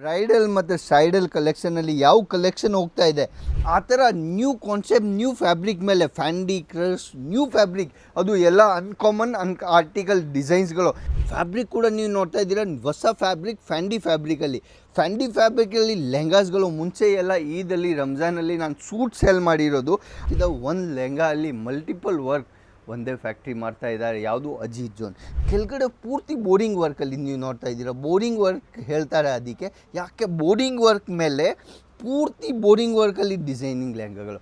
Bridal ಮತ್ತು ಸೈಡಲ್ ಕಲೆಕ್ಷನಲ್ಲಿ ಯಾವ collection ಹೋಗ್ತಾ ಇದೆ? ಆ ಥರ ನ್ಯೂ ಕಾನ್ಸೆಪ್ಟ್ ನ್ಯೂ ಫ್ಯಾಬ್ರಿಕ್ ಮೇಲೆ ಫ್ಯಾಂಡಿ ಕ್ರಸ್ ನ್ಯೂ ಫ್ಯಾಬ್ರಿಕ್ ಅದು ಎಲ್ಲ ಅನ್ಕಾಮನ್ ಅನ್ ಆರ್ಟಿಕಲ್ ಡಿಸೈನ್ಸ್ಗಳು ಫ್ಯಾಬ್ರಿಕ್ ಕೂಡ ನೀವು ನೋಡ್ತಾ ಇದ್ದೀರಾ, ಹೊಸ ಫ್ಯಾಬ್ರಿಕ್ ಫ್ಯಾಂಡಿ ಫ್ಯಾಬ್ರಿಕಲ್ಲಿ ಫ್ಯಾಂಡಿ ಫ್ಯಾಬ್ರಿಕಲ್ಲಿ ಲೆಹಂಗಾಸ್ಗಳು ಮುಂಚೆ ಎಲ್ಲ ಈದಲ್ಲಿ ರಂಜಾನಲ್ಲಿ ನಾನು ಸೂಟ್ ಸೆಲ್ ಮಾಡಿರೋದು. ಇದು ಒಂದು ಲೆಹಂಗಾ ಅಲ್ಲಿ ಮಲ್ಟಿಪಲ್ ವರ್ಕ್ ಒಂದೇ ಫ್ಯಾಕ್ಟ್ರಿ ಮಾಡ್ತಾ ಇದ್ದಾರೆ, ಯಾವುದು ಅಜೀತ್ ಜೋನ್. ಕೆಳಗಡೆ ಪೂರ್ತಿ ಬೋರಿಂಗ್ ವರ್ಕಲ್ಲಿ ನೀವು ನೋಡ್ತಾ ಇದ್ದೀರಾ. ಬೋರಿಂಗ್ ವರ್ಕ್ ಹೇಳ್ತಾರೆ ಅದಕ್ಕೆ. ಯಾಕೆ ಬೋರಿಂಗ್ ವರ್ಕ್ ಮೇಲೆ ಪೂರ್ತಿ ಬೋರಿಂಗ್ ವರ್ಕಲ್ಲಿ ಡಿಸೈನಿಂಗ್ ಲೆಹಂಗಾಗಳು.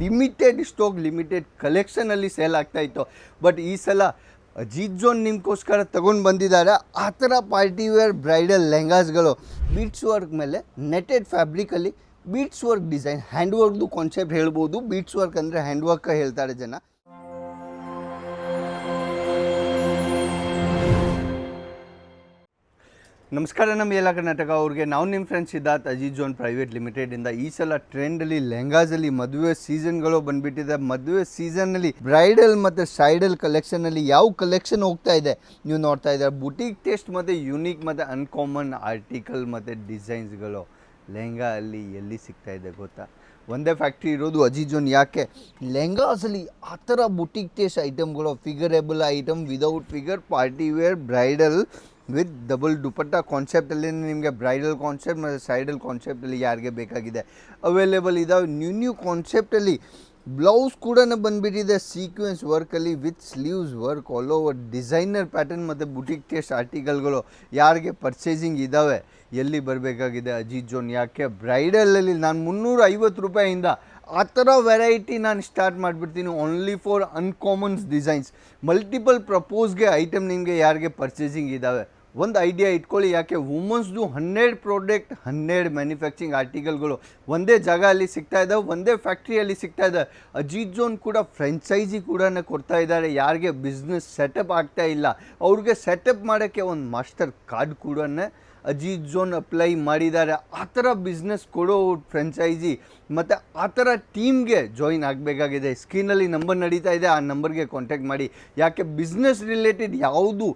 ಲಿಮಿಟೆಡ್ ಸ್ಟಾಕ್ ಲಿಮಿಟೆಡ್ ಕಲೆಕ್ಷನಲ್ಲಿ ಸೇಲ್ ಆಗ್ತಾ ಇತ್ತು. ಬಟ್ ಈ ಸಲ ಅಜೀತ್ ಜೋನ್ ನಿಮಗೋಸ್ಕರ ತಗೊಂಡು ಬಂದಿದ್ದಾರೆ. ಆ ಥರ ಪಾರ್ಟಿ ವೇರ್ ಬ್ರೈಡಲ್ ಲೆಹಂಗಾಸ್ಗಳು. ಬೀಟ್ಸ್ ವರ್ಕ್ ಮೇಲೆ ನೆಟೆಡ್ ಫ್ಯಾಬ್ರಿಕಲ್ಲಿ ಬೀಟ್ಸ್ ವರ್ಕ್ ಡಿಸೈನ್ ಹ್ಯಾಂಡ್ ವರ್ಕ್ದು ಕಾನ್ಸೆಪ್ಟ್ ಹೇಳ್ಬೋದು. ಬೀಟ್ಸ್ ವರ್ಕ್ ಅಂದರೆ ಹ್ಯಾಂಡ್ ವರ್ಕ ಹೇಳ್ತಾರೆ ಜನ. ನಮಸ್ಕಾರ ನಮ್ಮ ಎಲ್ಲ ಕರ್ನಾಟಕ. ಅವ್ರಿಗೆ ನಾವು ನಿಮ್ಮ friends Siddharth Ajit zone private ಲಿಮಿಟೆಡಿಂದ ಈ ಸಲ ಟ್ರೆಂಡಲ್ಲಿ ಲೆಹಂಗಾಸಲ್ಲಿ ಮದುವೆ ಸೀಸನ್ಗಳು ಬಂದ್ಬಿಟ್ಟಿದೆ. ಮದುವೆ ಸೀಸನ್ನಲ್ಲಿ ಬ್ರೈಡಲ್ ಮತ್ತು ಸೈಡಲ್ ಕಲೆಕ್ಷನಲ್ಲಿ ಯಾವ ಕಲೆಕ್ಷನ್ ಹೋಗ್ತಾ ಇದೆ? ನೀವು ನೋಡ್ತಾ ಇದ್ದಾರೆ? ಬುಟೀಕ್ ಟೇಸ್ಟ್ ಮತ್ತು ಯುನೀಕ್ ಮತ್ತು ಅನ್ಕಾಮನ್ ಆರ್ಟಿಕಲ್ ಮತ್ತು ಡಿಸೈನ್ಸ್ಗಳು ಲೆಹಂಗಾ ಅಲ್ಲಿ ಎಲ್ಲಿ ಸಿಗ್ತಾ ಇದೆ ಗೊತ್ತಾ? ಒಂದೇ ಫ್ಯಾಕ್ಟ್ರಿ ಇರೋದು ಅಜಿಜೋನ್ ಜೋನ್. ಯಾಕೆ? ಲೆಹಂಗಾಸಲ್ಲಿ ಆ ಥರ ಬುಟೀಕ್ ಟೇಸ್ಟ್ ಐಟಮ್ಗಳು figurable item without figure party wear bridal with double dupatta ಕಾನ್ಸೆಪ್ಟಲ್ಲಿ ನಿಮಗೆ ಬ್ರೈಡಲ್ ಕಾನ್ಸೆಪ್ಟ್ ಮತ್ತು ಸೈಡಲ್ ಕಾನ್ಸೆಪ್ಟಲ್ಲಿ ಯಾರಿಗೆ ಬೇಕಾಗಿದೆ. ಅವೈಲೇಬಲ್ ಇದಾವೆ. ನ್ಯೂ ನ್ಯೂ ಕಾನ್ಸೆಪ್ಟಲ್ಲಿ ಬ್ಲೌಸ್ ಕೂಡ ಬಂದುಬಿಟ್ಟಿದೆ. Sequence ವರ್ಕಲ್ಲಿ with sleeves work all over designer pattern ಮತ್ತು ಬುಟಿಕ್ ಟೇಸ್ಟ್ ಆರ್ಟಿಕಲ್ಗಳು ಯಾರಿಗೆ ಪರ್ಚೇಸಿಂಗ್ ಇದ್ದಾವೆ ಎಲ್ಲಿ ಬರಬೇಕಾಗಿದೆ ಅಜಿತ್ ಜೋನ್? ಯಾಕೆ? ಬ್ರೈಡಲಲ್ಲಿ ನಾನು ಮುನ್ನೂರ ಐವತ್ತು ರೂಪಾಯಿಂದ ಆ ಥರ ವೆರೈಟಿ ನಾನು ಸ್ಟಾರ್ಟ್ ಮಾಡಿಬಿಡ್ತೀನಿ. Only for uncommons designs multiple ಪ್ರಪೋಸ್ಗೆ item ನಿಮಗೆ ಯಾರಿಗೆ ಪರ್ಚೇಸಿಂಗ್ ಇದ್ದಾವೆ ಒಂದು ಐಡಿಯಾ ಇಟ್ಕೊಳ್ಳಿ. ಯಾಕೆ? ವುಮನ್ಸ್ದು ಹನ್ನೆರಡು ಪ್ರಾಡಕ್ಟ್ ಹನ್ನೆರಡು ಮ್ಯಾನುಫ್ಯಾಕ್ಚರಿಂಗ್ ಆರ್ಟಿಕಲ್ಗಳು ಒಂದೇ ಜಾಗ ಅಲ್ಲಿ ಸಿಗ್ತಾ ಇದ್ದಾವೆ ಒಂದೇ ಫ್ಯಾಕ್ಟ್ರಿಯಲ್ಲಿ ಸಿಗ್ತಾ ಇದೆ ಅಜಿತ್ ಜೋನ್ ಕೂಡ ಫ್ರೆಂಚೈಸಿ ಕೂಡ ಕೊಡ್ತಾ ಇದ್ದಾರೆ. ಯಾರಿಗೆ ಬಿಸ್ನೆಸ್ ಸೆಟಪ್ ಆಗ್ತಾ ಇಲ್ಲ. ಅವ್ರಿಗೆ ಸೆಟಪ್ ಮಾಡೋಕ್ಕೆ ಒಂದು ಮಾಸ್ಟರ್ ಕಾರ್ಡ್ ಕೂಡ ಅಜಿತ್ ಜೋನ್ ಅಪ್ಲೈ ಮಾಡಿದ್ದಾರೆ. ಆ ಥರ ಬಿಸ್ನೆಸ್ ಕೊಡೋ ಫ್ರೆಂಚೈಸಿ ಮತ್ತು ಆ ಥರ ಟೀಮ್ಗೆ ಜಾಯಿನ್ ಆಗಬೇಕಾಗಿದೆ. ಸ್ಕ್ರೀನಲ್ಲಿ ನಂಬರ್ ನಡೀತಾ ಇದೆ. ಆ ನಂಬರ್ಗೆ ಕಾಂಟ್ಯಾಕ್ಟ್ ಮಾಡಿ. ಯಾಕೆ? ಬಿಸ್ನೆಸ್ ರಿಲೇಟೆಡ್ ಯಾವುದು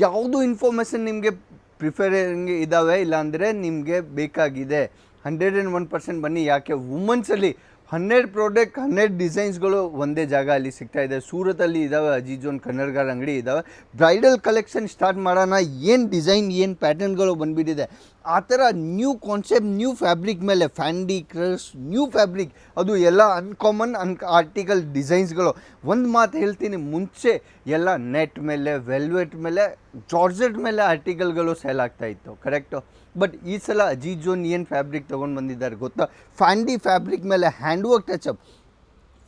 ಯಾವುದು ಇನ್ಫಾರ್ಮೇಷನ್ ನಿಮಗೆ ಪ್ರಿಫರಿಂಗ್ ಇದ್ದಾವೆ ಇಲ್ಲಾಂದರೆ ನಿಮಗೆ ಬೇಕಾಗಿದೆ. ಹಂಡ್ರೆಡ್ ಆ್ಯಂಡ್ ಒನ್ ಪರ್ಸೆಂಟ್ ಬನ್ನಿ. ಯಾಕೆ? ವುಮನ್ಸಲ್ಲಿ ಹನ್ನೆರಡು ಪ್ರಾಡಕ್ಟ್ ಹನ್ನೆರಡು ಡಿಸೈನ್ಸ್ಗಳು ಒಂದೇ ಜಾಗ ಅಲ್ಲಿ ಸಿಗ್ತಾ ಇದೆ. ಸೂರತಲ್ಲಿ ಇದ್ದಾವೆ ಅಜಿಜೋನ್ ಜೋನ್ ಕನ್ನಡಗಾರ ಅಂಗಡಿ ಇದ್ದಾವೆ ಬ್ರೈಡಲ್ ಕಲೆಕ್ಷನ್ ಸ್ಟಾರ್ಟ್ ಮಾಡೋಣ. ಏನು ಡಿಸೈನ್ ಏನು ಪ್ಯಾಟರ್ನ್ಗಳು ಬಂದುಬಿಟ್ಟಿದೆ? ಆ ಥರ ನ್ಯೂ ಕಾನ್ಸೆಪ್ಟ್ ನ್ಯೂ ಫ್ಯಾಬ್ರಿಕ್ ಮೇಲೆ ಫ್ಯಾಂಡಿ ಕ್ರಸ್ ನ್ಯೂ ಫ್ಯಾಬ್ರಿಕ್ ಅದು ಎಲ್ಲ ಅನ್ಕಾಮನ್ ಅನ್ ಆರ್ಟಿಕಲ್ ಡಿಸೈನ್ಸ್ಗಳು ಒಂದು ಮಾತು ಹೇಳ್ತೀನಿ, ಮುಂಚೆ ಎಲ್ಲ ನೆಟ್ ಮೇಲೆ ವೆಲ್ವೆಟ್ ಮೇಲೆ ಜಾರ್ಜೆಟ್ ಮೇಲೆ ಆರ್ಟಿಕಲ್ಗಳು ಸೇಲ್ ಆಗ್ತಾ ಇತ್ತು ಕರೆಕ್ಟು ಬಟ್ ಈ ಸಲ ಅಜೀಜೋನ್ ಜೋನ್ ಏನು ಫ್ಯಾಬ್ರಿಕ್ ತೊಗೊಂಡು ಬಂದಿದ್ದಾರೆ ಗೊತ್ತಾ? ಫ್ಯಾಂಡಿ ಫ್ಯಾಬ್ರಿಕ್ ಮೇಲೆ hand work touch up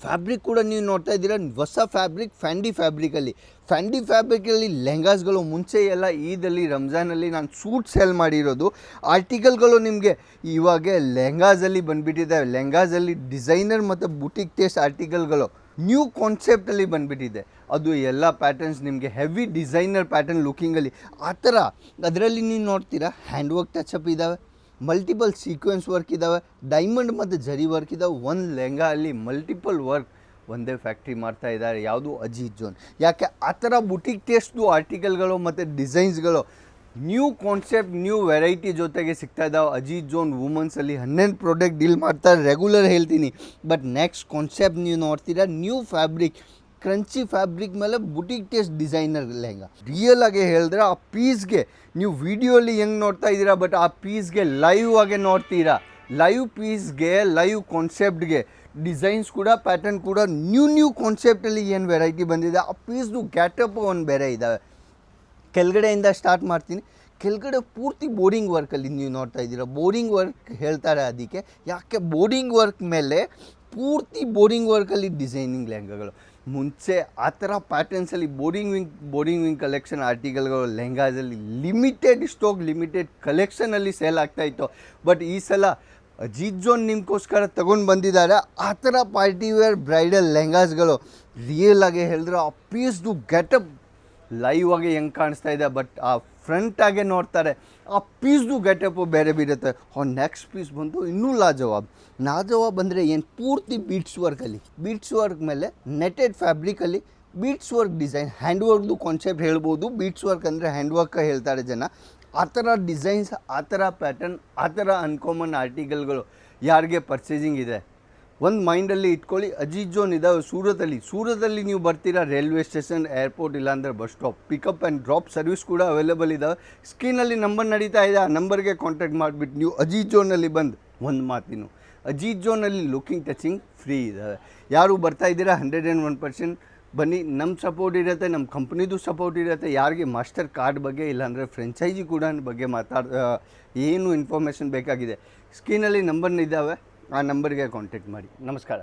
fabric ಕೂಡ ನೀವು ನೋಡ್ತಾ ಇದ್ದೀರಾ? ಹೊಸ ಫ್ಯಾಬ್ರಿಕ್ ಫ್ಯಾಂಡಿ ಫ್ಯಾಬ್ರಿಕಲ್ಲಿ ಫ್ಯಾಂಡಿ ಫ್ಯಾಬ್ರಿಕಲ್ಲಿ ಲೆಹಂಗಾಸ್ಗಳು ಮುಂಚೆ ಎಲ್ಲ ಈದಲ್ಲಿ ರಂಜಾನಲ್ಲಿ ನಾನು ಸೂಟ್ ಸೆಲ್ ಮಾಡಿರೋದು. ಆರ್ಟಿಕಲ್ಗಳು ನಿಮಗೆ ಇವಾಗ ಲೆಹಂಗಾಸಲ್ಲಿ ಬಂದುಬಿಟ್ಟಿದೆ ಲೆಹಂಗಾಸಲ್ಲಿ ಡಿಸೈನರ್ ಮತ್ತು ಬುಟಿಕ್ ಟೇಸ್ಟ್ ಆರ್ಟಿಕಲ್ಗಳು ನ್ಯೂ ಕಾನ್ಸೆಪ್ಟಲ್ಲಿ ಬಂದುಬಿಟ್ಟಿದೆ. ಅದು ಎಲ್ಲ ಪ್ಯಾಟರ್ನ್ಸ್ ನಿಮಗೆ ಹೆವಿ ಡಿಸೈನರ್ ಪ್ಯಾಟರ್ನ್ ಲುಕಿಂಗಲ್ಲಿ ಆ ಥರ. ಅದರಲ್ಲಿ ನೀವು ನೋಡ್ತೀರಾ? ಹ್ಯಾಂಡ್ ವರ್ಕ್ ಅಪ್ ಇದ್ದಾವೆ ಮಲ್ಟಿಪಲ್ ಸೀಕ್ವೆನ್ಸ್ ವರ್ಕ್ ಇದ್ದಾವೆ ಡೈಮಂಡ್ ಮತ್ತು ಜರಿ ವರ್ಕ್ ಇದ್ದಾವೆ ಒಂದು ಲೆಹಂಗಾ ಅಲ್ಲಿ ಮಲ್ಟಿಪಲ್ ವರ್ಕ್ ಒಂದೇ ಫ್ಯಾಕ್ಟ್ರಿ ಮಾಡ್ತಾ ಇದ್ದಾರೆ. ಯಾವುದು? ಅಜಿತ್ ಜೋನ್. ಯಾಕೆ? ಆ ಥರ ಬುಟಿಕ್ ಟೇಸ್ಟ್ದು ಆರ್ಟಿಕಲ್ಗಳು ಮತ್ತು ಡಿಸೈನ್ಸ್ಗಳು ನ್ಯೂ ಕಾನ್ಸೆಪ್ಟ್ ನ್ಯೂ ವೆರೈಟಿ ಜೊತೆಗೆ ಸಿಗ್ತಾ ಇದ್ದಾವೆ ಅಜಿತ್ ಜೋನ್ ವುಮನ್ಸಲ್ಲಿ ಹನ್ನೆರಡು ಪ್ರಾಡಕ್ಟ್ ಡೀಲ್ ಮಾಡ್ತಾರೆ. ರೆಗ್ಯುಲರ್ ಹೇಳ್ತೀನಿ. ಬಟ್ ನೆಕ್ಸ್ಟ್ ಕಾನ್ಸೆಪ್ಟ್ ನೀವು ನೋಡ್ತೀರಾ? ನ್ಯೂ ಫ್ಯಾಬ್ರಿಕ್ ಕ್ರಂಚಿ ಫ್ಯಾಬ್ರಿಕ್ ಮೇಲೆ boutique taste designer lehenga. Real ಆಗಿ ಹೇಳಿದ್ರೆ ಆ ಪೀಸ್ಗೆ ನೀವು ವಿಡಿಯೋಲಿ ಹೆಂಗೆ ನೋಡ್ತಾ ಇದ್ದೀರಾ ಬಟ್ ಆ ಪೀಸ್ಗೆ ಲೈವ್ ಆಗಿ ನೋಡ್ತೀರಾ. ಲೈವ್ ಪೀಸ್ಗೆ ಲೈವ್ ಕಾನ್ಸೆಪ್ಟ್ಗೆ ಡಿಸೈನ್ಸ್ ಕೂಡ ಪ್ಯಾಟರ್ನ್ ಕೂಡ ನ್ಯೂ ನ್ಯೂ ಕಾನ್ಸೆಪ್ಟಲ್ಲಿ ಏನು ವೆರೈಟಿ ಬಂದಿದೆ, ಆ ಪೀಸ್ದು ಗ್ಯಾಟಪ್ ಒಂದು ಬೇರೆ ಇದ್ದಾವೆ ಕೆಳಗಡೆಯಿಂದ ಸ್ಟಾರ್ಟ್ ಮಾಡ್ತೀನಿ. ಕೆಳಗಡೆ ಪೂರ್ತಿ ಬೋರಿಂಗ್ ವರ್ಕಲ್ಲಿ ನೀವು ನೋಡ್ತಾ ಇದ್ದೀರಾ. ಬೋರಿಂಗ್ ವರ್ಕ್ ಹೇಳ್ತಾರೆ ಅದಕ್ಕೆ. ಯಾಕೆ? ಬೋರಿಂಗ್ ವರ್ಕ್ ಮೇಲೆ ಪೂರ್ತಿ ಬೋರಿಂಗ್ ವರ್ಕಲ್ಲಿ ಡಿಸೈನಿಂಗ್ ಲೆಹಂಗಾಗಳು. ಮುಂಚೆ ಆ ಥರ ಪ್ಯಾಟರ್ನ್ಸಲ್ಲಿ boring wing boring wing collection ಆರ್ಟಿಕಲ್ಗಳು ಲೆಹಂಗಾಸಲ್ಲಿ ಲಿಮಿಟೆಡ್ ಸ್ಟಾಕ್, ಲಿಮಿಟೆಡ್ ಕಲೆಕ್ಷನಲ್ಲಿ ಸೇಲ್ ಆಗ್ತಾ ಇತ್ತು. ಬಟ್ ಈ ಸಲ ಅಜಿತ್ ಜೋನ್ ನಿಮ್ಗೋಸ್ಕರ ತಗೊಂಡು ಬಂದಿದ್ದಾರೆ. ಆ ಥರ ಪಾರ್ಟಿ ವೇರ್ ಬ್ರೈಡಲ್ ಲೆಹಂಗಾಸ್ಗಳು. ರಿಯಲ್ ಆಗಿ ಹೇಳಿದ್ರೆ ಆ ಪೀಸ್ದು ಗೆಟಪ್ ಲೈವ್ ಆಗಿ ಹೆಂಗೆ ಕಾಣಿಸ್ತಾ ಇದೆ. ಬಟ್ ಆ ಫ್ರಂಟ್ ಆಗೇ ನೋಡ್ತಾರೆ. ಆ ಪೀಸ್ದು ಗೆಟಪ್ಪು ಬೇರೆ ಬೀರುತ್ತೆ. ಆ ನೆಕ್ಸ್ಟ್ ಪೀಸ್ ಬಂದು ಇನ್ನೂ ಲಾಜವಾಬ್. ಲಾಜವಾಬ್ ಅಂದರೆ ಏನು? ಪೂರ್ತಿ ಬೀಟ್ಸ್ ವರ್ಕಲ್ಲಿ ಬೀಟ್ಸ್ ವರ್ಕ್ ಮೇಲೆ ನೆಟೆಡ್ ಫ್ಯಾಬ್ರಿಕಲ್ಲಿ ಬೀಟ್ಸ್ ವರ್ಕ್ ಡಿಸೈನ್ ಹ್ಯಾಂಡ್ ವರ್ಕ್ದು ಕಾನ್ಸೆಪ್ಟ್ ಹೇಳ್ಬೋದು. ಬೀಟ್ಸ್ ವರ್ಕ್ ಅಂದರೆ ಹ್ಯಾಂಡ್ ವರ್ಕ ಹೇಳ್ತಾರೆ ಜನ. ಆ ಥರ ಡಿಸೈನ್ಸ್ ಆ ಥರ ಪ್ಯಾಟರ್ನ್ ಆ ಥರ ಅನ್ಕಾಮನ್ ಆರ್ಟಿಕಲ್ಗಳು ಯಾರಿಗೆ ಪರ್ಚೇಸಿಂಗ್ ಇದೆ? ಒಂದು ಮೈಂಡಲ್ಲಿ ಇಟ್ಕೊಳ್ಳಿ, ಅಜೀಜ್ ಇದಾವೆ ಸೂರತಲ್ಲಿ. ಸೂರತಲ್ಲಿ ನೀವು ಬರ್ತೀರಾ ರೈಲ್ವೆ ಸ್ಟೇಷನ್ ಏರ್ಪೋರ್ಟ್ ಇಲ್ಲಾಂದರೆ bus stop pickup and drop service ಕೂಡ ಅವೈಲೇಬಲ್ ಇದಾವೆ. ಸ್ಕ್ರೀನಲ್ಲಿ ನಂಬರ್ ನಡೀತಾ ಇದೆ, ಆ ನಂಬರ್ಗೆ ಕಾಂಟ್ಯಾಕ್ಟ್ ಮಾಡಿಬಿಟ್ಟು ನೀವು ಅಜೀಜ್ ಜೋನಲ್ಲಿ ಬಂದು ಒಂದು ಮಾತಿನು ಅಜೀಜ್ ಜೋನಲ್ಲಿ ಲುಕಿಂಗ್ ಟಚಿಂಗ್ ಫ್ರೀ ಇದ್ದಾವೆ ಯಾರು ಬರ್ತಾ ಇದ್ದೀರಾ ಹಂಡ್ರೆಡ್ ಆ್ಯಂಡ್ ಒನ್ ಪರ್ಸೆಂಟ್ ಬನ್ನಿ ನಮ್ಮ ಸಪೋರ್ಟ್ ಇರುತ್ತೆ ನಮ್ಮ ಕಂಪ್ನಿದು ಸಪೋರ್ಟ್ ಇರುತ್ತೆ. ಯಾರಿಗೆ ಮಾಸ್ಟರ್ ಕಾರ್ಡ್ ಬಗ್ಗೆ ಇಲ್ಲಾಂದರೆ ಫ್ರೆಂಚೈಸಿ ಕೂಡ ಬಗ್ಗೆ ಮಾತಾಡ್ ಏನು ಇನ್ಫಾರ್ಮೇಷನ್ ಬೇಕಾಗಿದೆ. ಸ್ಕ್ರೀನಲ್ಲಿ ನಂಬರ್ನ ಇದ್ದಾವೆ ಆ ನಂಬರ್ಗೆ ಕಾಂಟ್ಯಾಕ್ಟ್ ಮಾಡಿ. ನಮಸ್ಕಾರ.